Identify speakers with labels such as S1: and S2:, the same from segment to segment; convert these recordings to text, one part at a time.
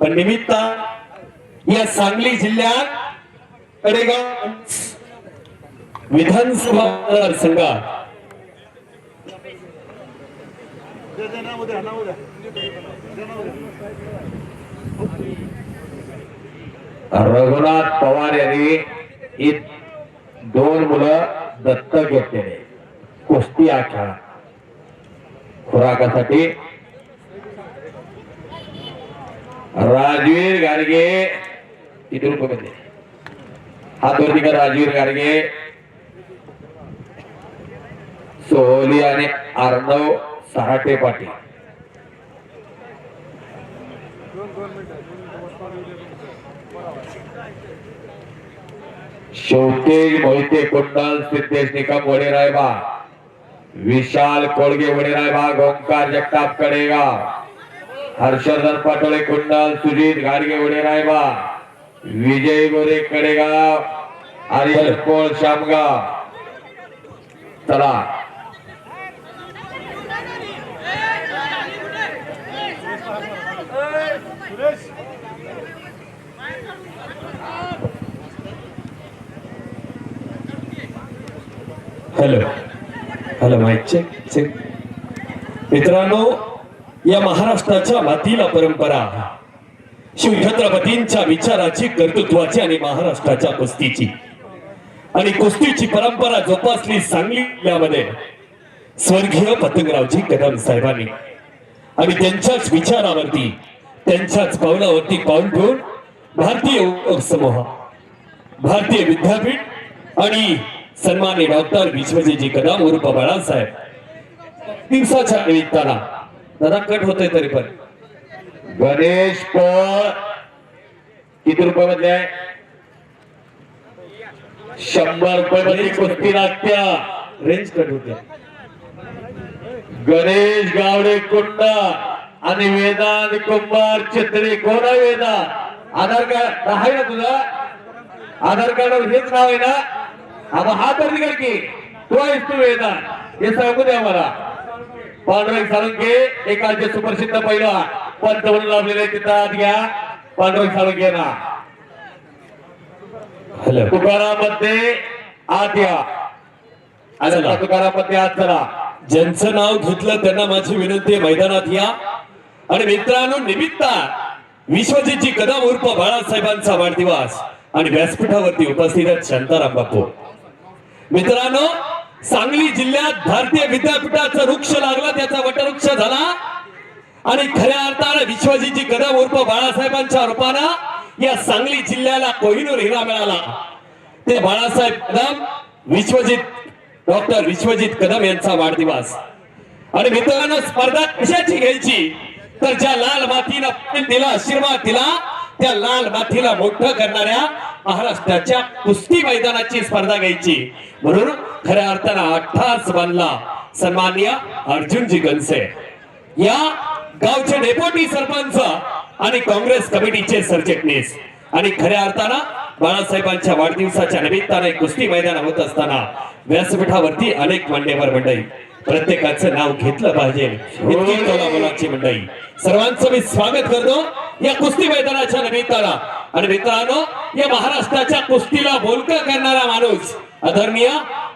S1: पण निमित्त या सांगली जिल्ह्यात कडेगाव विधानसभा मतदारसंघात
S2: रघुनाथ पवार यांनी दोन मुलं दत्तक घेतलेले कुस्ती आख्या खुराकासाठी राजवीर गाडगे किती रुपये मध्ये हात राजवीर गाडगे सोहली आणि अर्णव सहाटे पाटील शेवतेज मोहिते कुंडल सिद्धेश निकम वडेरायबा विशाल कोळगे वडेरायबा गोंकार जगताप कडेगाव हर्षवर्धन पाटोळे कुंडल सुजित गाडगे वडेरायबा विजय गोरे कडेगाव आर्यन कोळ शामगाव. चला.
S1: Hello. Hello mike check check मित्रांनो या महाराष्ट्राच्या मातीला परंपरा शिवछत्रपतींच्या विचाराची कर्तृत्वाची आणि महाराष्ट्राच्या कुस्तीची. आणि कुस्तीची परंपरा जोपासली सांगली यामध्ये स्वर्गीय पतंगरावजी कदम साहेबांनी. आणि त्यांच्याच विचारावरती त्यांच्याच पावलावरती पाऊल ठेवून भारतीय उपसमूह भारतीय विद्यापीठ आणि सन्मान्य डॉक्टर विश्वजीजी कदम उर्फ बाळासाहेब दिवसाच्या निमित्तानं दादा कट होतोय तरी पण.
S2: गणेश पळ किती रुपये मधले आहे शंभर रुपये मध्ये कुस्ती लागत्या
S1: रेंज कट होते.
S2: गणेश गावडे कुंड आणि वेदांत कुंभार चित्रे कोण आहे वेदा? आधार कार्ड आहे ना तुझा? आधार कार्डावर हेच नाव आहे ना? हा तर निघाल की. तो आहेस तू वेदा. हे सांगू द्या मला. पांडुरंग साळुंके एकाचे सुप्रसिद्ध पहिला पंत म्हणून लाभलेले तिथं आत घ्या. पांडुरंग साळुंके ना. तुकारामध्ये आत या आणि. तुकारामध्ये आत चला
S1: ज्यांचं नाव घेतलं त्यांना माझी विनंती आहे मैदानात या. आणि मित्रांनो निमित्त विश्वजीतजी कदम उर्फ बाळासाहेबांचा वाढदिवस. आणि व्यासपीठावरती उपस्थित आहेत शांताराम बापू. मित्रांनो सांगली जिल्ह्यात भारतीय विद्यापीठाचा वृक्ष लागला त्याचा वटवृक्ष झाला. आणि खऱ्या अर्थानं विश्वजीची कदम उर्फ बाळासाहेबांच्या रूपानं या सांगली जिल्ह्याला कोहिनूर हिरा मिळाला. ते बाळासाहेब कदम विश्वजित डॉक्टर विश्वजित कदम यांचा वाढदिवस. आणि मित्रांनो स्पर्धा कशाची घ्यायची? तर ज्या लाल मातीनं तिला दिला आशीर्वाद दिला त्या लाल मातीला मोठं करणाऱ्या महाराष्ट्राच्या कुस्ती मैदानाची स्पर्धा घ्यायची. म्हणून खऱ्या अर्थानं अठ्ठास बनला सन्मान्य अर्जुनजी गणसे. या गावचे डेप्युटी सरपंच आणि काँग्रेस कमिटीचे सरचिटणीस. आणि खऱ्या अर्थानं बाळासाहेबांच्या वाढदिवसाच्या निमित्ताने कुस्ती मैदान होत असताना व्यासपीठावरती अनेक मान्यवर मंडळी प्रत्येकाचं नाव घेतलं पाहिजे. इतकी मुलाची मंडळी. सर्वांचं मी स्वागत करतो या कुस्ती मैदानाच्या निमित्तानं. आणि मित्रांनो या महाराष्ट्राच्या कुस्तीला बोलकं करणारा माणूस आदरणीय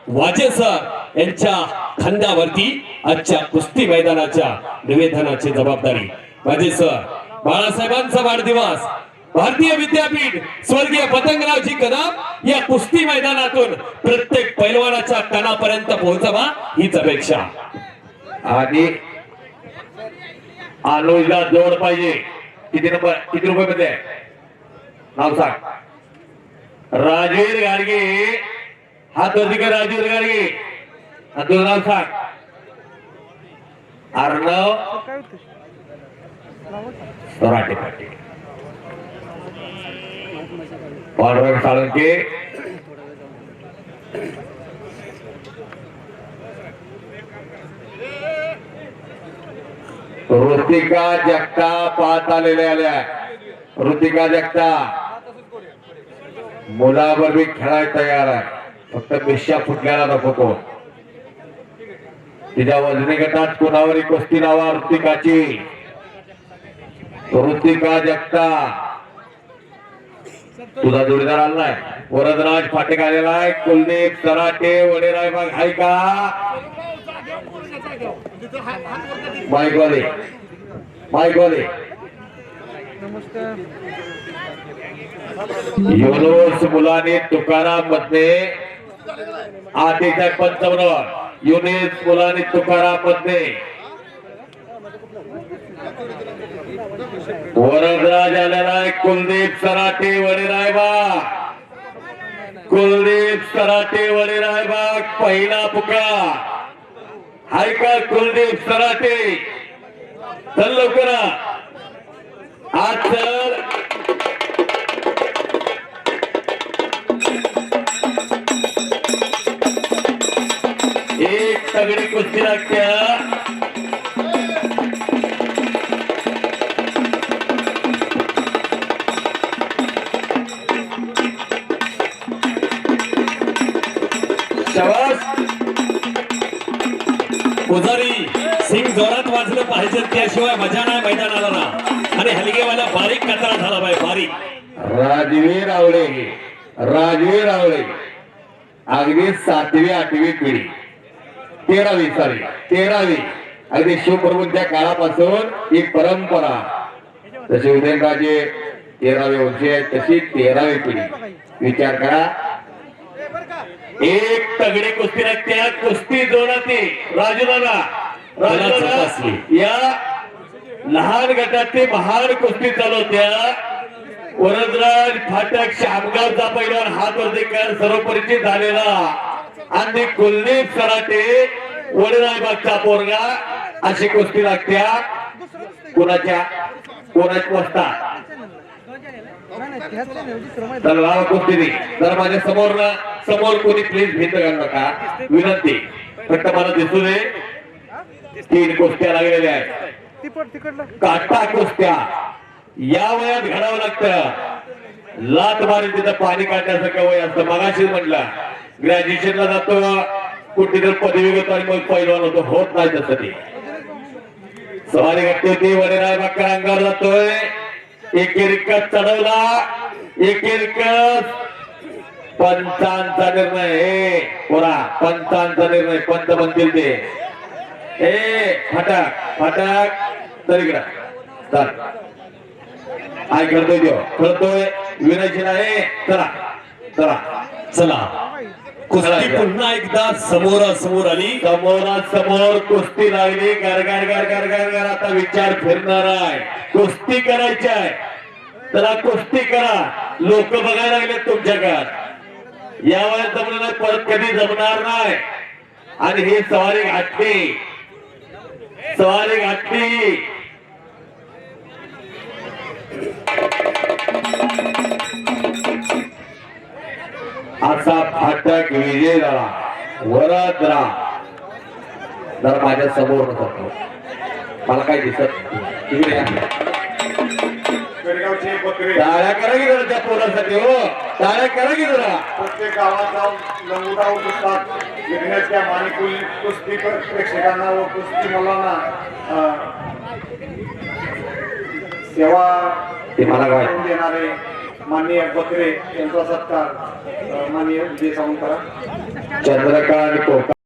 S1: वाजे सर यांच्या खांद्यावरती आजच्या कुस्ती मैदानाच्या निवेदनाची जबाबदारी. वाजे सर बाळासाहेबांचा वाढदिवस. भारतीय विद्यापीठ स्वर्गीय पतंगरावजी कदम या कुस्ती मैदानातून प्रत्येक पैलवानाच्या कणापर्यंत पोहोचावा हीच अपेक्षा.
S2: आणि अनुजला जोड पाहिजे. किती नंबर? किती रुपये मध्ये? नाव सांग. राजवीर गाडगे हात वरती कर राजवीर गाडगे आणि तुझं नाव सांग अर्णव। सराटे पाटील पांडुरंग साळुंके ऋतिका जगताप पाहत आलेल्या आल्या। ऋतिका जगताप मुलावर बी खेळायला तयार आहे। फक्त मिश्या फुटल्याला नको कोण तिच्या वजनी गटात कोणावरही कुस्ती नावा ऋतिकाची ऋतिका जगता. तुझा जोडीदार आलाय. वरदराज फाटेक आलेला आहे. कुलदीप सराटे वडेराय बाग हाय का माईक वाले. माईक वाले. युनुस मुलाने तुकाराममध्ये आठशे पंचावन्न. युनिस मुलाने तुकाराममध्ये वरदराज आलेला आहे कुलदीप सराटे वडेरायबा. कुलदीप सराटे वडेरायबा पहिला पुकळा हाय का कुलदीप सराटे? चल लवकर. आज चल. सगळी कुस्ती लागत्या
S1: पुजारी सिंग जोरात वाजलं पाहिजे त्याशिवाय मजा नाही मैदानाला ना. आणि हलगेवाला बारीक कचरा झाला पाहिजे बारीक.
S2: राजवीर आवळे राजवीर आवळे. अगदी सातवी आठवी पिढी. तेरावी सॉरी तेरावी. अगदी शिवप्रभूंच्या काळापासून एक परंपरा. तसे उदयनराजे तेरावे वर्षी आहेत तशी तेरावी पिढी. विचार करा. एक तगडी कुस्ती लागते कुस्ती जोराती राजूदादा राजूदादा. या लहान गटात महान कुस्ती चालवत्या वरदराज फाटक शामगावचा पैलवान हात वरती कर सर्व परिचित झालेला. आणि कुलदीप सराटे वडरायबागचा पोरगा अशी कुस्ती लागत्या कोणाच्या? कोणाची वस्ता? तर राव कुस्ती दे माझ्यासमोर ना समोर कोणी प्लीज भिंत घालू नका. विनंती. फक्त मला दिसू दे. तीन कुस्त्या लागलेल्या आहेत. काटा कुस्त्या. या वयात घडावं लागतं. लात मारून तिथं पाणी काढण्यासारखं वय असतं. मगाशीच म्हटलं ग्रॅज्युएशनला जातो. कुठे तर पदवी आणि मग पहिलवान होतो. होत नाही तसं ते. सवारी घटते होती वडेराय बाकर अंगावर जातोय. एक चढवला. एक पंचांचा निर्णय. हे पोरा पंचांचा निर्णय. पंच म्हणतील ते. ए फटाक फटाक. तर इकडं. चल. काय करतोय देव खेळतोय विनयची नाही. चला. चला.
S1: चला. कुस्ती पुन्हा एकदा समोरासमोर आली.
S2: समोरासमोर कुस्ती लागली. गरगर गरगर गरगर आता विचार फिरणार आहे. कुस्ती करायची आहे. चला कुस्ती करा. लोक बघायला लागले तुमच्याकडे या वयात जमलं नाही परत कधी जमणार नाही. आणि ही सवारी घातली सवारी घातली असा फाटक विजय झाला वरद राहा जर माझ्यासमोर जातो मला काय दिसत टाळ्या करा की जरा त्या पोरासाठी हो. टाळ्या करा की जरा.
S3: प्रत्येक गावात जाऊन लंगुटाव पुस्तक विघ्नेशच्या मानिकुल कुस्ती प्र- प्रेक्षकांना व कुस्ती मुलांना सेवा
S2: ते मला काय?
S3: देणारे माननीय बकरे यांचा सत्कार माननीय विजय सावंतराव.
S2: चंद्रकांत कोका